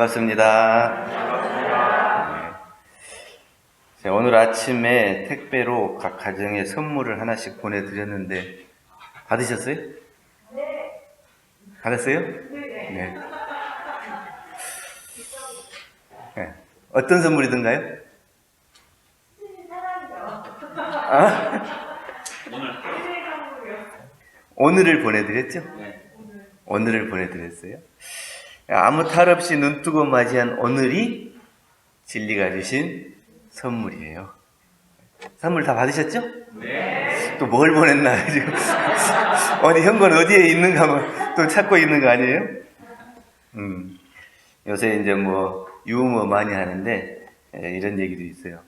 반갑습니다. 네. 자, 오늘 아침에 택배로 각 가정에 선물을 하나씩 보내드렸는데 받으셨어요? 네. 받았어요? 네. 네. 어떤 선물이든가요? 아? 오늘을 보내드렸죠? 오늘을 보내드렸어요. 아무 탈 없이 눈 뜨고 맞이한 오늘이 진리가 주신 선물이에요. 선물 다 받으셨죠? 네. 또 뭘 보냈나 지금 어디 현관 어디에 있는가 뭐또 찾고 있는 거 아니에요? 음. 요새 이제 뭐 유머 많이 하는데 에, 이런 얘기도 있어요.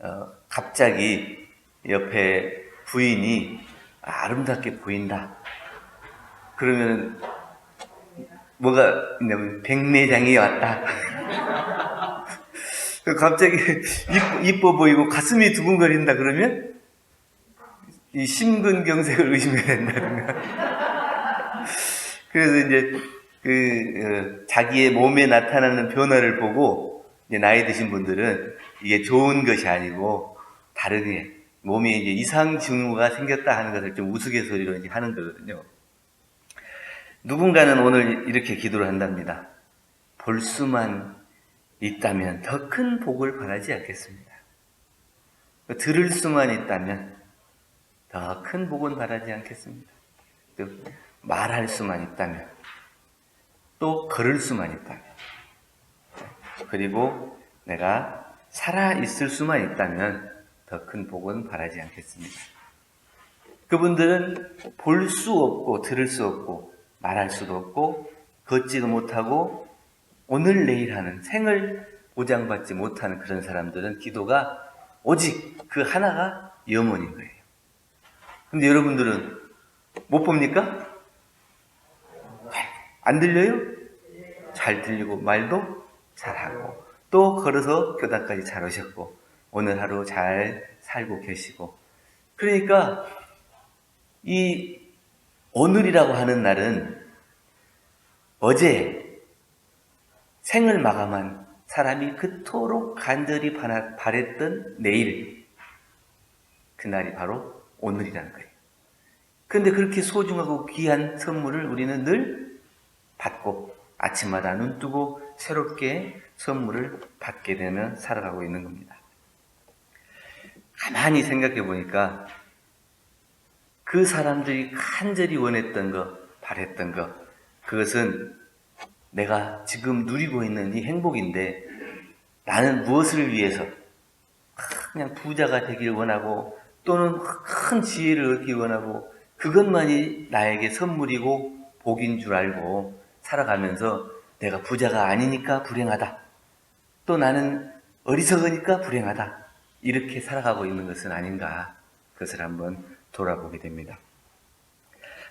어, 갑자기 옆에 부인이 아름답게 보인다. 그러면 뭐가 백내장이 왔다. 그 갑자기 이뻐, 이뻐 보이고 가슴이 두근거린다 그러면 이 심근경색을 의심해야 된다든가. 그래서 이제 그 어, 자기의 몸에 나타나는 변화를 보고 이제 나이 드신 분들은 이게 좋은 것이 아니고 다르게 몸에 이제 이상 징후가 생겼다 하는 것을 좀 우스갯소리로 이제 하는 거거든요. 누군가는 오늘 이렇게 기도를 한답니다. 볼 수만 있다면 더 큰 복을 바라지 않겠습니다. 들을 수만 있다면 더 큰 복은 바라지 않겠습니다. 또 말할 수만 있다면 또 걸을 수만 있다면 그리고 내가 살아 있을 수만 있다면 더 큰 복은 바라지 않겠습니다. 그분들은 볼 수 없고 들을 수 없고 말할 수도 없고 걷지도 못하고 오늘 내일 하는 생을 보장받지 못하는 그런 사람들은 기도가 오직 그 하나가 염원인 거예요. 근데 여러분들은 못 봅니까? 안 들려요? 잘 들리고 말도 잘하고 또 걸어서 교단까지 잘 오셨고 오늘 하루 잘 살고 계시고 그러니까 이 오늘이라고 하는 날은 어제 생을 마감한 사람이 그토록 간절히 바랬던 내일 그날이 바로 오늘이라는 거예요. 근데 그렇게 소중하고 귀한 선물을 우리는 늘 받고 아침마다 눈 뜨고 새롭게 선물을 받게 되면 살아가고 있는 겁니다. 가만히 생각해 보니까 그 사람들이 간절히 원했던 것, 바랬던 것, 그것은 내가 지금 누리고 있는 이 행복인데 나는 무엇을 위해서 그냥 부자가 되길 원하고 또는 큰 지혜를 얻기 원하고 그것만이 나에게 선물이고 복인 줄 알고 살아가면서 내가 부자가 아니니까 불행하다. 또 나는 어리석으니까 불행하다. 이렇게 살아가고 있는 것은 아닌가. 그것을 한번 돌아보게 됩니다.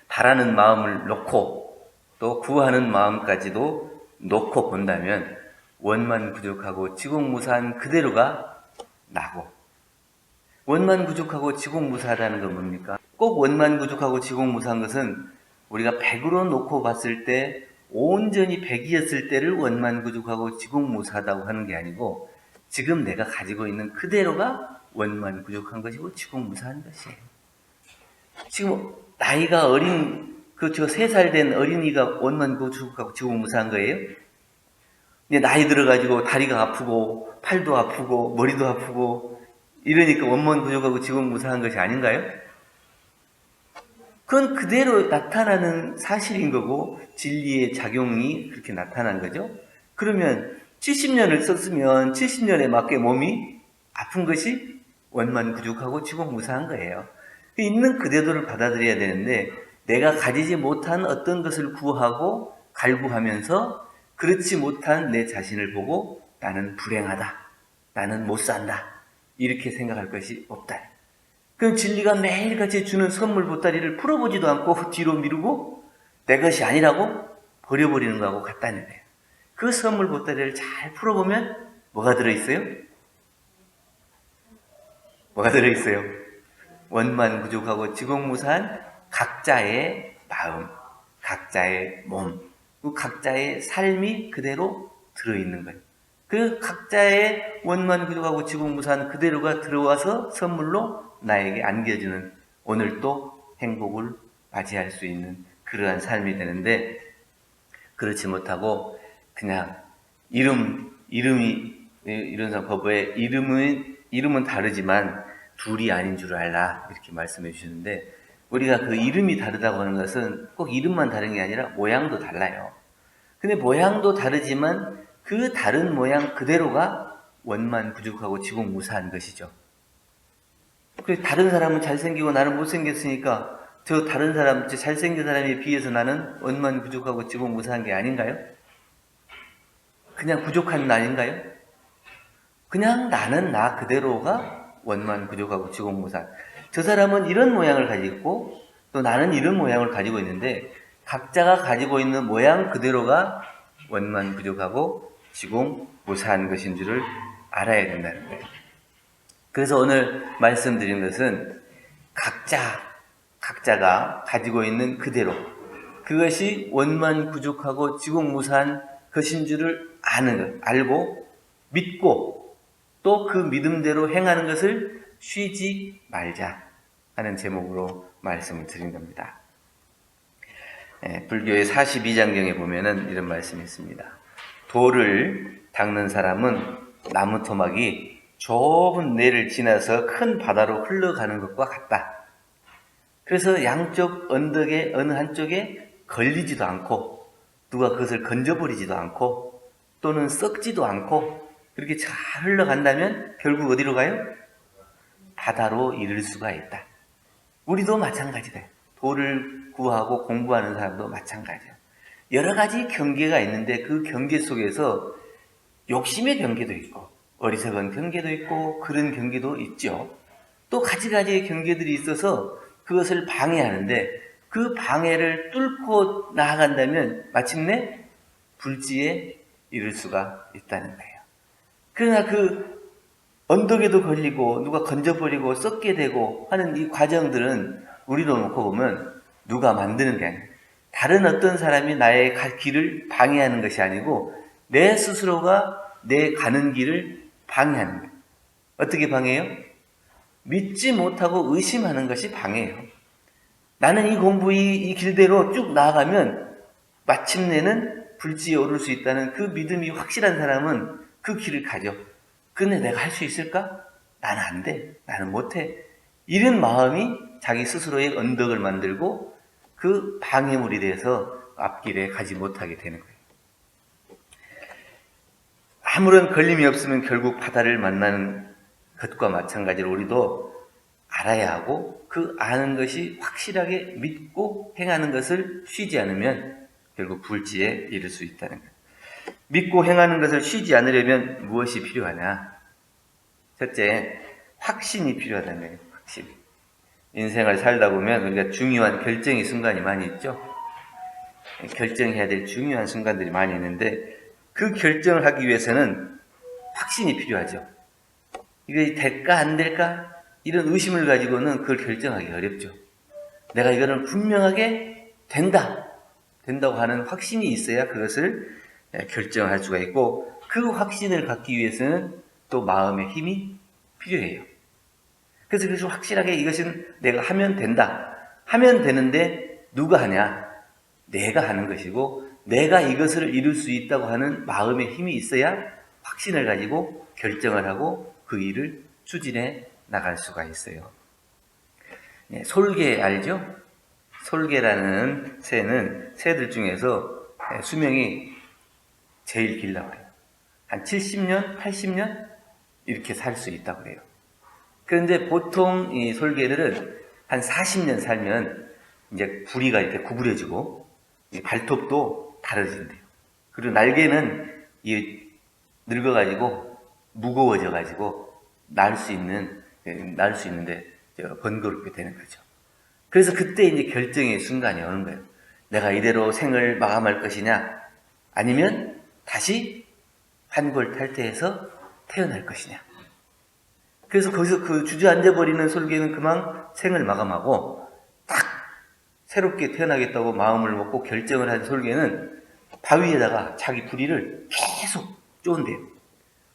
바라는 마음을 놓고 또 구하는 마음까지도 놓고 본다면 원만 부족하고 지공무사한 그대로가 나고 원만 부족하고 지공무사하다는 건 뭡니까? 꼭 원만 부족하고 지공무사한 것은 우리가 100으로 놓고 봤을 때 온전히 100이었을 때를 원만 부족하고 지공무사하다고 하는 게 아니고 지금 내가 가지고 있는 그대로가 원만 부족한 것이고 지공무사한 것이에요. 지금 나이가 어린 그저 세 살 된 어린이가 원만 부족하고 지공무사한 거예요? 근데 나이 들어가지고 다리가 아프고 팔도 아프고 머리도 아프고 이러니까 원만 부족하고 지공무사한 것이 아닌가요? 그건 그대로 나타나는 사실인 거고 진리의 작용이 그렇게 나타난 거죠. 그러면 70년을 썼으면 70년에 맞게 몸이 아픈 것이 원만 부족하고 지공무사한 거예요. 있는 그대로를 받아들여야 되는데 내가 가지지 못한 어떤 것을 구하고 갈구하면서 그렇지 못한 내 자신을 보고 나는 불행하다. 나는 못 산다. 이렇게 생각할 것이 없다. 그럼 진리가 매일같이 주는 선물 보따리를 풀어보지도 않고 뒤로 미루고 내 것이 아니라고 버려버리는 거하고 같다는 거예요. 그 선물 보따리를 잘 풀어보면 뭐가 들어있어요? 뭐가 들어있어요? 원만 부족하고 지공무사한 각자의 마음, 각자의 몸, 그 각자의 삶이 그대로 들어있는 거예요. 그 각자의 원만 부족하고 지공무사한 그대로가 들어와서 선물로 나에게 안겨주는 오늘 또 행복을 맞이할 수 있는 그러한 삶이 되는데 그렇지 못하고 그냥 이름 이름이 이런 법에 이름은 이름은 다르지만 둘이 아닌 줄 알라 이렇게 말씀해 주시는데 우리가 그 이름이 다르다고 하는 것은 꼭 이름만 다른 게 아니라 모양도 달라요. 근데 모양도 다르지만 그 다른 모양 그대로가 원만 부족하고 지공 무사한 것이죠. 그 다른 사람은 잘생기고 나는 못생겼으니까 저 다른 사람, 저 잘생긴 사람에 비해서 나는 원만 부족하고 지공 무사한 게 아닌가요? 그냥 부족한 나 아닌가요? 그냥 나는 나 그대로가 원만 부족하고 지공무사. 저 사람은 이런 모양을 가지고 있고 또 나는 이런 모양을 가지고 있는데 각자가 가지고 있는 모양 그대로가 원만 부족하고 지공무사한 것인 줄을 알아야 된다는 거예요. 그래서 오늘 말씀드린 것은 각자 각자가 가지고 있는 그대로 그것이 원만 부족하고 지공무사한 것인 줄을 아는 것, 알고 믿고 또 그 믿음대로 행하는 것을 쉬지 말자 하는 제목으로 말씀을 드린 겁니다. 예, 불교의 42장경에 보면은 이런 말씀이 있습니다. 돌을 닦는 사람은 나무 토막이 좁은 내를 지나서 큰 바다로 흘러가는 것과 같다. 그래서 양쪽 언덕의 어느 한쪽에 걸리지도 않고 누가 그것을 건져버리지도 않고 또는 썩지도 않고 그렇게 잘 흘러간다면 결국 어디로 가요? 바다로 이를 수가 있다. 우리도 마찬가지다. 돌을 구하고 공부하는 사람도 마찬가지야. 여러 가지 경계가 있는데 그 경계 속에서 욕심의 경계도 있고 어리석은 경계도 있고 그런 경계도 있죠. 또 가지가지의 경계들이 있어서 그것을 방해하는데 그 방해를 뚫고 나아간다면 마침내 불지에 이를 수가 있다는 거예요. 그러나 그 언덕에도 걸리고 누가 건져버리고 썩게 되고 하는 이 과정들은 우리로 놓고 보면 누가 만드는 게 아니에요. 다른 어떤 사람이 나의 길을 방해하는 것이 아니고 내 스스로가 내 가는 길을 방해하는 거예요. 어떻게 방해해요? 믿지 못하고 의심하는 것이 방해예요. 나는 이 공부 이, 이 길대로 쭉 나아가면 마침내는 불지에 오를 수 있다는 그 믿음이 확실한 사람은 그 길을 가죠. 근데 내가 할 수 있을까? 나는 안 돼. 나는 못 해. 이런 마음이 자기 스스로의 언덕을 만들고 그 방해물이 돼서 앞길에 가지 못하게 되는 거예요. 아무런 걸림이 없으면 결국 바다를 만나는 것과 마찬가지로 우리도 알아야 하고 그 아는 것이 확실하게 믿고 행하는 것을 쉬지 않으면 결국 불지에 이를 수 있다는 거예요. 믿고 행하는 것을 쉬지 않으려면 무엇이 필요하냐? 첫째, 확신이 필요하다는 거예요. 확신. 인생을 살다 보면 우리가 중요한 결정의 순간이 많이 있죠. 결정해야 될 중요한 순간들이 많이 있는데 그 결정을 하기 위해서는 확신이 필요하죠. 이게 될까 안 될까 이런 의심을 가지고는 그걸 결정하기 어렵죠. 내가 이거는 분명하게 된다 된다고 하는 확신이 있어야 그것을 결정할 수가 있고 그 확신을 갖기 위해서는 또 마음의 힘이 필요해요. 그래서 그래서 확실하게 이것은 내가 하면 된다. 하면 되는데 누가 하냐? 내가 하는 것이고 내가 이것을 이룰 수 있다고 하는 마음의 힘이 있어야 확신을 가지고 결정을 하고 그 일을 추진해 나갈 수가 있어요. 네, 솔개 알죠? 솔개라는 새는 새들 중에서 수명이 제일 길다고 해요. 한 70년, 80년 이렇게 살 수 있다고 해요. 그런데 보통 이 솔개들은 한 40년 살면 이제 부리가 이렇게 구부려지고 발톱도 다르진대요. 그리고 날개는 이 늙어가지고 무거워져가지고 날 수 있는 날 수 있는데 번거롭게 되는 거죠. 그래서 그때 이제 결정의 순간이 오는 거예요. 내가 이대로 생을 마감할 것이냐, 아니면 다시 환골 탈퇴해서 태어날 것이냐. 그래서 거기서 그 주저앉아 버리는 솔개는 그만 생을 마감하고 딱 새롭게 태어나겠다고 마음을 먹고 결정을 한 솔개는 바위에다가 자기 부리를 계속 쪼은대요.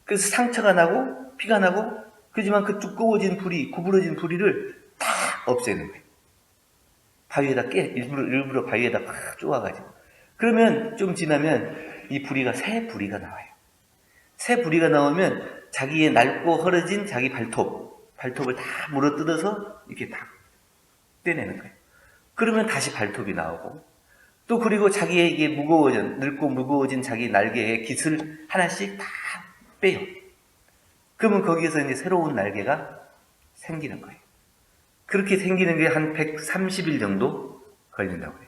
그래서 상처가 나고 피가 나고 그지만 그 두꺼워진 부리, 구부러진 부리를 다 없애는 거예요. 바위에다 깨, 일부러, 일부러 바위에다 팍 쪼아가지고. 그러면 좀 지나면 이 부리가 새 부리가 나와요. 새 부리가 나오면 자기의 낡고 헐어진 자기 발톱, 발톱을 다 물어 뜯어서 이렇게 다 떼내는 거예요. 그러면 다시 발톱이 나오고 또 그리고 자기의 이게 무거워진, 늙고 무거워진 자기 날개의 깃을 하나씩 다 빼요. 그러면 거기에서 이제 새로운 날개가 생기는 거예요. 그렇게 생기는 게 한 130일 정도 걸린다고 해요.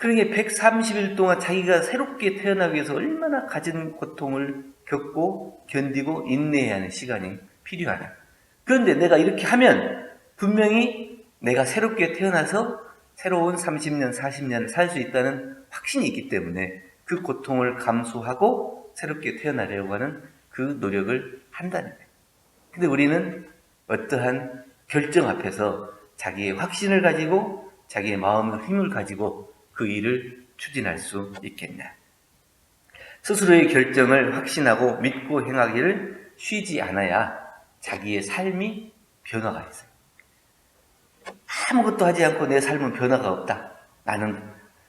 그러니까 130일 동안 자기가 새롭게 태어나기 위해서 얼마나 가진 고통을 겪고 견디고 인내해야 하는 시간이 필요하냐. 그런데 내가 이렇게 하면 분명히 내가 새롭게 태어나서 새로운 30년, 40년 살수 있다는 확신이 있기 때문에 그 고통을 감수하고 새롭게 태어나려고 하는 그 노력을 한다는 거예요. 근데 우리는 어떠한 결정 앞에서 자기의 확신을 가지고 자기의 마음의 힘을 가지고 그 일을 추진할 수 있겠냐. 스스로의 결정을 확신하고 믿고 행하기를 쉬지 않아야 자기의 삶이 변화가 있어요. 아무것도 하지 않고 내 삶은 변화가 없다. 나는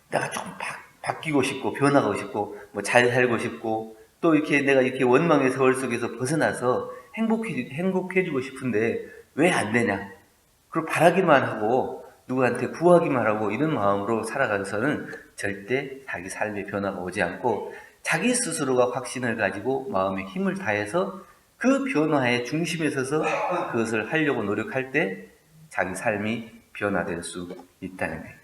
내가 조금 바, 바뀌고 싶고 변화하고 싶고 뭐 잘 살고 싶고 또 이렇게 내가 이렇게 원망의 세월 속에서 벗어나서 행복해 행복해지고 싶은데 왜 안 되냐? 그리고 바라기만 하고 누구한테 구하기만 하고 이런 마음으로 살아가서는 절대 자기 삶의 변화가 오지 않고 자기 스스로가 확신을 가지고 마음의 힘을 다해서 그 변화의 중심에 서서 그것을 하려고 노력할 때 자기 삶이 변화될 수 있다는 거예요.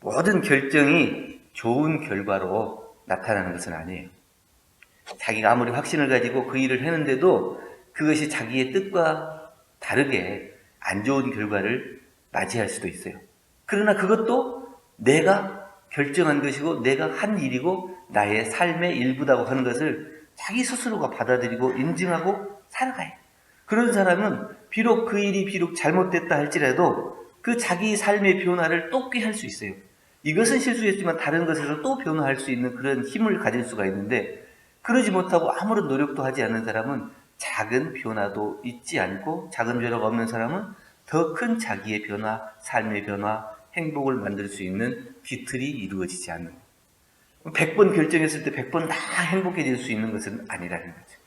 모든 결정이 좋은 결과로 나타나는 것은 아니에요. 자기가 아무리 확신을 가지고 그 일을 했는데도 그것이 자기의 뜻과 다르게 안 좋은 결과를 맞이할 수도 있어요. 그러나 그것도 내가 결정한 것이고 내가 한 일이고 나의 삶의 일부다고 하는 것을 자기 스스로가 받아들이고 인증하고 살아가요. 그런 사람은 비록 그 일이 비록 잘못됐다 할지라도 그 자기 삶의 변화를 또 꾀할 수 있어요. 이것은 실수했지만 다른 것에서 또 변화할 수 있는 그런 힘을 가질 수가 있는데 그러지 못하고 아무런 노력도 하지 않는 사람은 작은 변화도 있지 않고 작은 변화가 없는 사람은 더 큰 자기의 변화, 삶의 변화, 행복을 만들 수 있는 뒤틀이 이루어지지 않는 100번 결정했을 때 100번 다 행복해질 수 있는 것은 아니라는 거죠.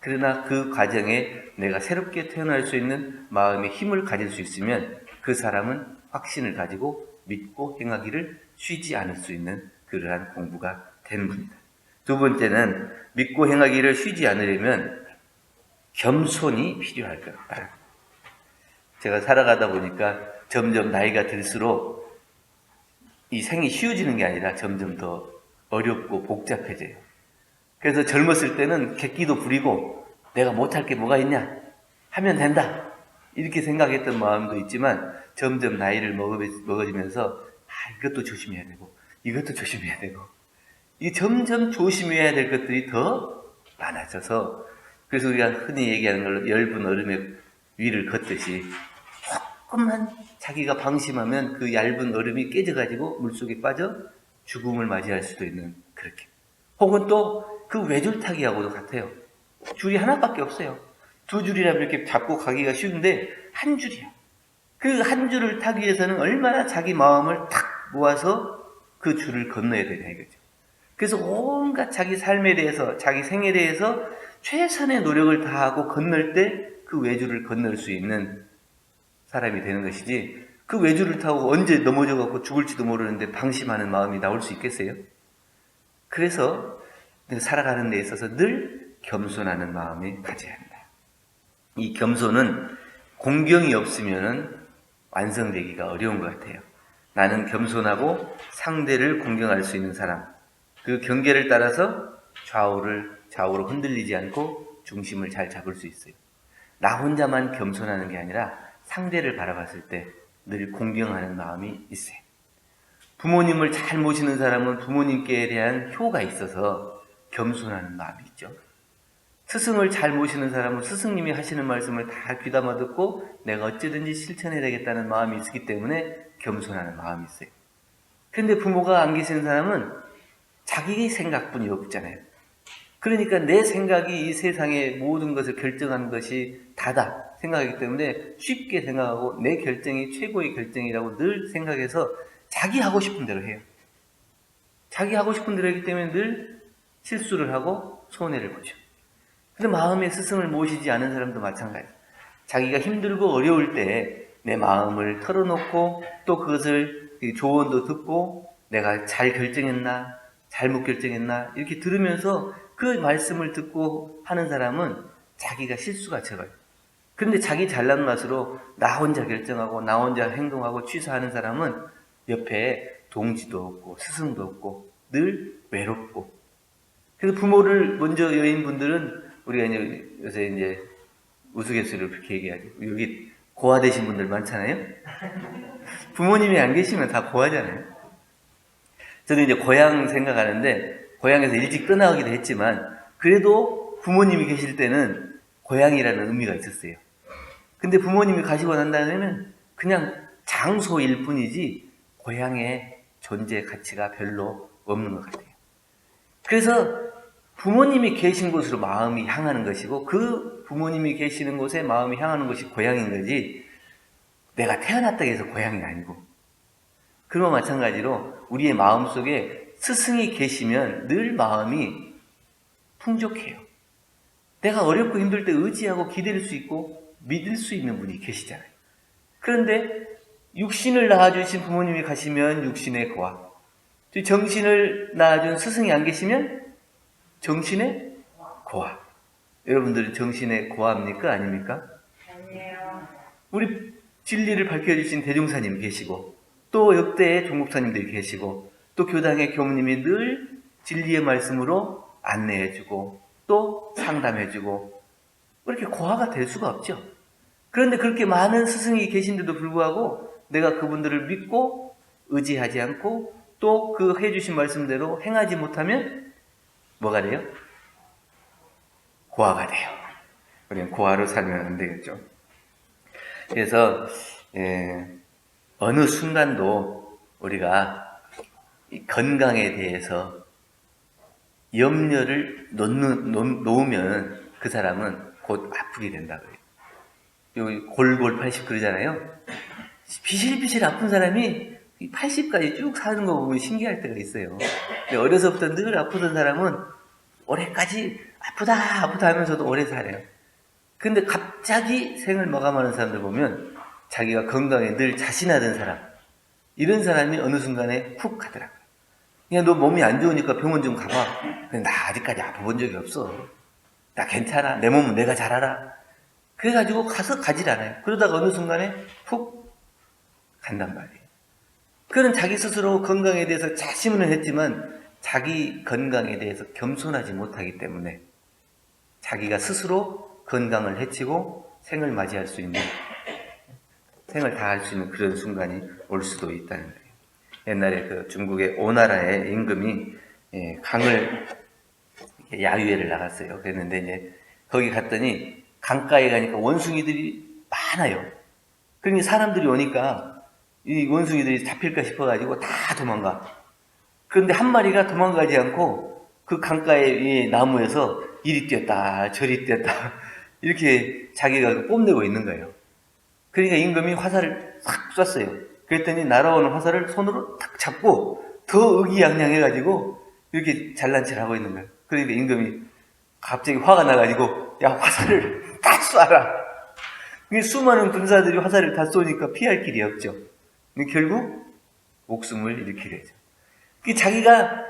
그러나 그 과정에 내가 새롭게 태어날 수 있는 마음의 힘을 가질 수 있으면 그 사람은 확신을 가지고 믿고 행하기를 쉬지 않을 수 있는 그러한 공부가 되는 겁니다. 두 번째는 믿고 행하기를 쉬지 않으려면 겸손이 필요할 것 같다. 제가 살아가다 보니까 점점 나이가 들수록 이 생이 쉬워지는 게 아니라 점점 더 어렵고 복잡해져요. 그래서 젊었을 때는 객기도 부리고 내가 못할 게 뭐가 있냐? 하면 된다. 이렇게 생각했던 마음도 있지만 점점 나이를 먹어지면서 아, 이것도 조심해야 되고 이것도 조심해야 되고 이 점점 조심해야 될 것들이 더 많아져서 그래서 우리가 흔히 얘기하는 걸로 얇은 얼음의 위를 걷듯이 조금만 자기가 방심하면 그 얇은 얼음이 깨져가지고 물속에 빠져 죽음을 맞이할 수도 있는 그렇게. 혹은 또 그 외줄타기하고도 같아요. 줄이 하나밖에 없어요. 두 줄이라면 이렇게 잡고 가기가 쉬운데 한 줄이야. 그 한 줄을 타기 위해서는 얼마나 자기 마음을 탁 모아서 그 줄을 건너야 되냐 이거죠. 그래서 온갖 자기 삶에 대해서 자기 생에 대해서 최선의 노력을 다하고 건널 때 그 외줄을 건널 수 있는 사람이 되는 것이지 그 외줄을 타고 언제 넘어져 갖고 죽을지도 모르는데 방심하는 마음이 나올 수 있겠어요? 그래서 살아가는 데 있어서 늘 겸손하는 마음이 가져야 한다. 이 겸손은 공경이 없으면 완성되기가 어려운 것 같아요. 나는 겸손하고 상대를 공경할 수 있는 사람. 그 경계를 따라서 좌우를 좌우로 흔들리지 않고 중심을 잘 잡을 수 있어요. 나 혼자만 겸손하는 게 아니라 상대를 바라봤을 때 늘 공경하는 마음이 있어요. 부모님을 잘 모시는 사람은 부모님께 대한 효가 있어서 겸손하는 마음이 있죠. 스승을 잘 모시는 사람은 스승님이 하시는 말씀을 다 귀담아 듣고 내가 어찌든지 실천해야 되겠다는 마음이 있기 때문에 겸손하는 마음이 있어요. 근데 부모가 안 계시는 사람은 자기 생각뿐이 없잖아요. 그러니까 내 생각이 이 세상의 모든 것을 결정하는 것이 다다 생각하기 때문에 쉽게 생각하고 내 결정이 최고의 결정이라고 늘 생각해서 자기 하고 싶은 대로 해요. 자기 하고 싶은 대로 하기 때문에 늘 실수를 하고 손해를 보죠. 그래서 마음의 스승을 모시지 않은 사람도 마찬가지. 자기가 힘들고 어려울 때 내 마음을 털어놓고 또 그것을 조언도 듣고 내가 잘 결정했나 잘못 결정했나 이렇게 들으면서 그 말씀을 듣고 하는 사람은 자기가 실수가 적어요. 그런데 자기 잘난 맛으로 나 혼자 결정하고 나 혼자 행동하고 취소하는 사람은 옆에 동지도 없고 스승도 없고 늘 외롭고 그래서 부모를 먼저 여인분들은 우리가 이제 요새 이제 우스갯소리로 그렇게 얘기하죠. 여기 고아 되신 분들 많잖아요. 부모님이 안 계시면 다 고아잖아요. 저는 이제 고향 생각하는데 고향에서 일찍 떠나기도 했지만 그래도 부모님이 계실 때는 고향이라는 의미가 있었어요. 근데 부모님이 가시고 난 다음에는 그냥 장소일 뿐이지 고향의 존재 가치가 별로 없는 것 같아요. 그래서 부모님이 계신 곳으로 마음이 향하는 것이고 그 부모님이 계시는 곳에 마음이 향하는 것이 고향인 거지 내가 태어났다 해서 고향이 아니고 그와 마찬가지로 우리의 마음 속에 스승이 계시면 늘 마음이 풍족해요. 내가 어렵고 힘들 때 의지하고 기댈 수 있고 믿을 수 있는 분이 계시잖아요. 그런데 육신을 낳아주신 부모님이 가시면 육신의 고아, 정신을 낳아준 스승이 안 계시면 정신의 고아. 여러분들은 정신의 고아입니까? 아닙니까? 아니에요. 우리 진리를 밝혀주신 대종사님 계시고, 또 역대의 종국사님들이 계시고, 또 교당의 교무님이 늘 진리의 말씀으로 안내해주고, 또 상담해주고, 이렇게 고아가 될 수가 없죠. 그런데 그렇게 많은 스승이 계신데도 불구하고 내가 그분들을 믿고 의지하지 않고 또 그 해주신 말씀대로 행하지 못하면 뭐가 돼요? 고아가 돼요. 우리는 고아로 살면 안 되겠죠. 그래서 예, 어느 순간도 우리가 이 건강에 대해서 염려를 놓는, 놓, 놓으면 그 사람은 곧 아프게 된다고요. 여기 골골 80 그러잖아요. 비실비실 아픈 사람이 80까지 쭉 사는 거 보면 신기할 때가 있어요. 근데 어려서부터 늘 아프던 사람은 올해까지 아프다 아프다 하면서도 오래 살아요. 근데 갑자기 생을 마감하는 사람들 보면 자기가 건강에 늘 자신하던 사람 이런 사람이 어느 순간에 훅 가더라고요. 그냥 너 몸이 안 좋으니까 병원 좀 가봐. 근데 나 아직까지 아파본 적이 없어. 나 괜찮아. 내 몸은 내가 잘 알아. 그래가지고 가서 가질 않아요. 그러다가 어느 순간에 훅 간단 말이에요. 그는 자기 스스로 건강에 대해서 자신은 했지만 자기 건강에 대해서 겸손하지 못하기 때문에 자기가 스스로 건강을 해치고 생을 맞이할 수 있는 생을 다할 수 있는 그런 순간이 올 수도 있다는 거예요. 옛날에 그 중국의 오나라의 임금이 예, 강을 야유회를 나갔어요. 그랬는데 이제 거기 갔더니 강가에 가니까 원숭이들이 많아요. 그러니 사람들이 오니까 이 원숭이들이 잡힐까 싶어가지고 다 도망가. 그런데 한 마리가 도망가지 않고 그 강가의 이 나무에서 이리 뛰었다 저리 뛰었다 이렇게 자기가 뽐내고 있는 거예요. 그러니까 임금이 화살을 싹 쐈어요. 그랬더니 날아오는 화살을 손으로 탁 잡고 더 의기양양해가지고 이렇게 잘난 체를 하고 있는 거예요. 그러니까 임금이 갑자기 화가 나가지고 야 화살을 다 쏴라. 수많은 군사들이 화살을 다 쏘니까 피할 길이 없죠. 결국 목숨을 잃게 되죠. 그 자기가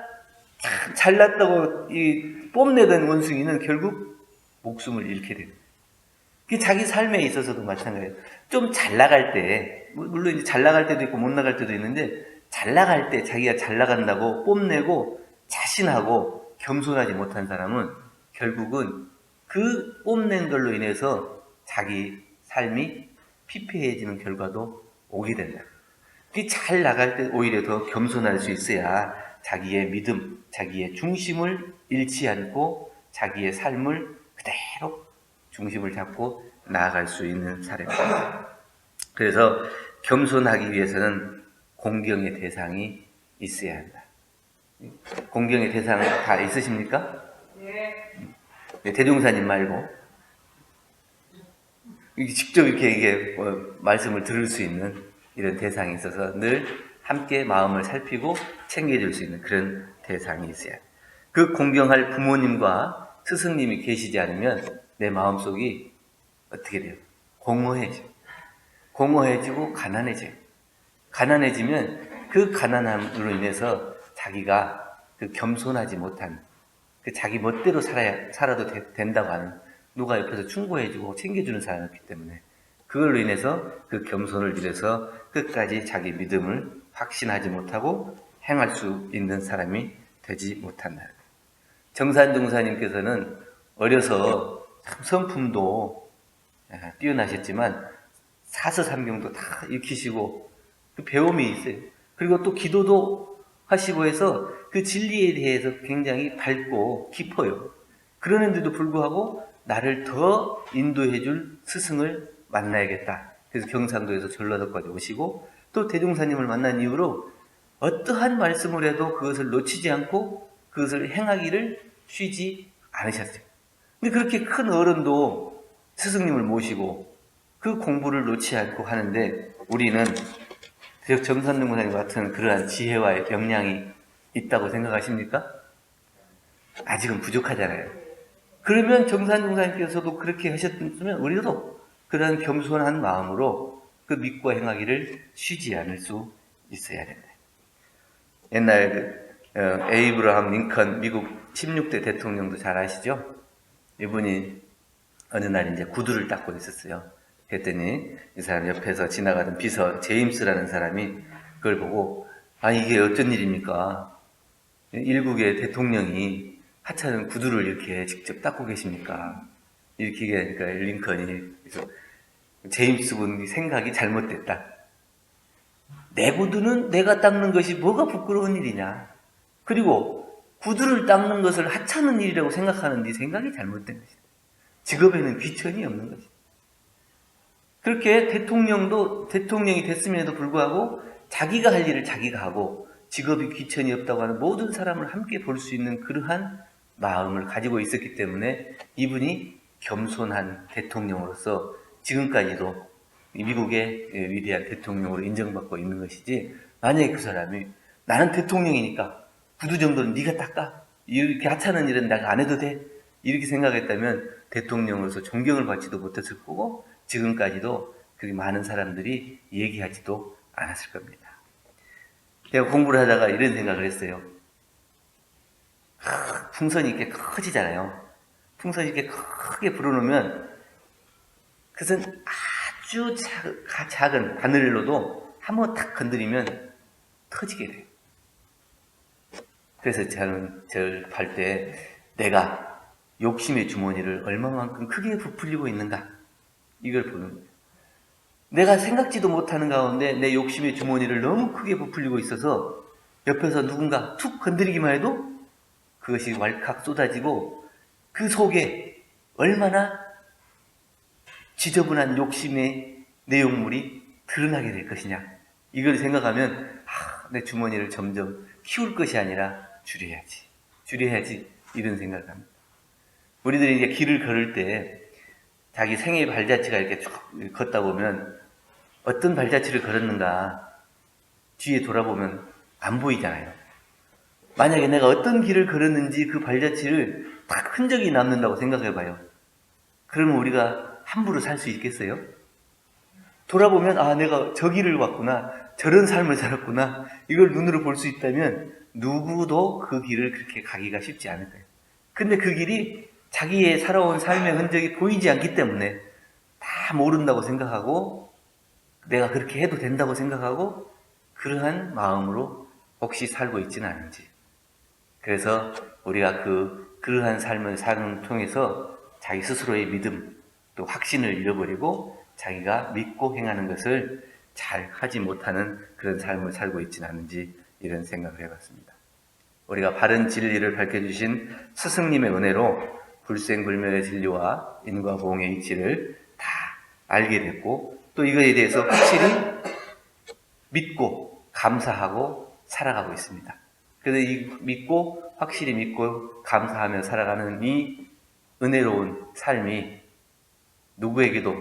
참 잘났다고 이 뽐내던 원숭이는 결국 목숨을 잃게 돼요. 그 자기 삶에 있어서도 마찬가지예요. 좀 잘 나갈 때, 물론 이제 잘 나갈 때도 있고 못 나갈 때도 있는데, 잘 나갈 때 자기가 잘 나간다고 뽐내고 자신하고 겸손하지 못한 사람은 결국은 그 뽐낸 걸로 인해서 자기 삶이 피폐해지는 결과도 오게 된다. 그잘 나갈 때 오히려 더 겸손할 수 있어야 자기의 믿음, 자기의 중심을 잃지 않고 자기의 삶을 그대로 중심을 잡고 나아갈 수 있는 사례입니다. 그래서 겸손하기 위해서는 공경의 대상이 있어야 한다. 공경의 대상 다 있으십니까? 네, 대종사님 말고 직접 이렇게 이게 어, 말씀을 들을 수 있는 이런 대상이 있어서 늘 함께 마음을 살피고 챙겨줄 수 있는 그런 대상이 있어야 돼. 그 공경할 부모님과 스승님이 계시지 않으면 내 마음속이 어떻게 돼요? 공허해져. 공허해지고 가난해져요. 가난해지면 그 가난함으로 인해서 자기가 그 겸손하지 못한 그 자기 멋대로 살아야, 살아도 되- 된다고 하는 누가 옆에서 충고해주고 챙겨주는 사람이 없기 때문에 그걸로 인해서 그 겸손을 잃어서 끝까지 자기 믿음을 확신하지 못하고 행할 수 있는 사람이 되지 못한다. 정산 종사님께서는 어려서 참 성품도 아, 뛰어나셨지만 사서삼경도 다 익히시고 그 배움이 있어요. 그리고 또 기도도 하시고 해서 그 진리에 대해서 굉장히 밝고 깊어요. 그러는데도 불구하고 나를 더 인도해 줄 스승을 만나야겠다. 그래서 경상도에서 전라도까지 오시고 또 대종사님을 만난 이후로 어떠한 말씀을 해도 그것을 놓치지 않고 그것을 행하기를 쉬지 않으셨어요. 근데 그렇게 큰 어른도 스승님을 모시고 그 공부를 놓지 않고 하는데 우리는 정산동 권사님 같은 그러한 지혜와 역량이 있다고 생각하십니까? 아직은 부족하잖아요. 그러면 정산동 권사님께서도 그렇게 하셨으면 우리도 그러한 겸손한 마음으로 그 믿고 행하기를 쉬지 않을 수 있어야 됩니다. 옛날 그, 어, 에이브라함 링컨 미국 16대 대통령도 잘 아시죠? 이분이 어느 날 이제 구두를 닦고 있었어요. 그랬더니 이 사람 옆에서 지나가던 비서 제임스라는 사람이 그걸 보고 아 이게 어쩐 일입니까? 일국의 대통령이 하찮은 구두를 이렇게 직접 닦고 계십니까? 이렇게 얘기하니까 링컨이 그래서 제임스 군 생각이 잘못됐다. 내 구두는 내가 닦는 것이 뭐가 부끄러운 일이냐? 그리고 구두를 닦는 것을 하찮은 일이라고 생각하는 네 생각이 잘못된 것이다. 직업에는 귀천이 없는 것이다. 그렇게 대통령도 대통령이 됐음에도 불구하고 자기가 할 일을 자기가 하고 직업이 귀천이 없다고 하는 모든 사람을 함께 볼 수 있는 그러한 마음을 가지고 있었기 때문에 이분이 겸손한 대통령으로서 지금까지도 미국의 위대한 대통령으로 인정받고 있는 것이지 만약에 그 사람이 나는 대통령이니까 구두 정도는 네가 닦아 이렇게 하찮은 일은 내가 안 해도 돼 이렇게 생각했다면 대통령으로서 존경을 받지도 못했을 거고 지금까지도 그렇게 많은 사람들이 얘기하지도 않았을 겁니다. 제가 공부를 하다가 이런 생각을 했어요. 하, 풍선이 이렇게 커지잖아요. 풍선이 이렇게 크게 불어놓으면 그것은 아주 작, 작은 바늘로도 한 번 탁 건드리면 터지게 돼요. 그래서 저는 저를 할때 내가 욕심의 주머니를 얼마만큼 크게 부풀리고 있는가 이걸 보는 거예요. 내가 생각지도 못하는 가운데 내 욕심의 주머니를 너무 크게 부풀리고 있어서 옆에서 누군가 툭 건드리기만 해도 그것이 왈칵 쏟아지고 그 속에 얼마나 지저분한 욕심의 내용물이 드러나게 될 것이냐. 이걸 생각하면 아, 내 주머니를 점점 키울 것이 아니라 줄여야지. 줄여야지. 이런 생각을 합니다. 우리들이 이제 길을 걸을 때 자기 생의 발자취가 이렇게 쭉 걷다 보면 어떤 발자취를 걸었는가 뒤에 돌아보면 안 보이잖아요. 만약에 내가 어떤 길을 걸었는지 그 발자취를 딱 흔적이 남는다고 생각해 봐요. 그러면 우리가 함부로 살 수 있겠어요? 돌아보면 아 내가 저 길을 왔구나 저런 삶을 살았구나 이걸 눈으로 볼 수 있다면 누구도 그 길을 그렇게 가기가 쉽지 않을 거예요. 근데 그 길이 자기의 살아온 삶의 흔적이 보이지 않기 때문에 다 모른다고 생각하고 내가 그렇게 해도 된다고 생각하고 그러한 마음으로 혹시 살고 있지는 않은지 그래서 우리가 그 그러한 삶을 사는 통해서 자기 스스로의 믿음 또 확신을 잃어버리고 자기가 믿고 행하는 것을 잘 하지 못하는 그런 삶을 살고 있지는 않은지 이런 생각을 해봤습니다. 우리가 바른 진리를 밝혀주신 스승님의 은혜로 불생불멸의 진리와 인과보응의 이치를 다 알게 됐고 또 이거에 대해서 확실히 믿고 감사하고 살아가고 있습니다. 그래서 이 믿고 확실히 믿고 감사하며 살아가는 이 은혜로운 삶이 누구에게도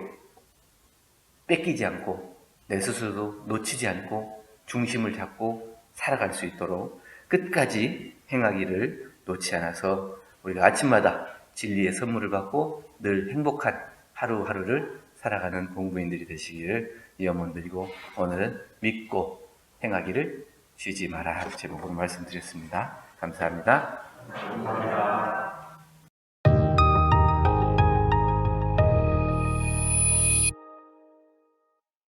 뺏기지 않고 내 스스로도 놓치지 않고 중심을 잡고 살아갈 수 있도록 끝까지 행하기를 놓지 않아서 우리가 아침마다 진리의 선물을 받고 늘 행복한 하루하루를 살아가는 공부인들이 되시기를 위험을 드리고 오늘은 믿고 행하기를 쉬지 마라 제목으로 말씀드렸습니다. 감사합니다.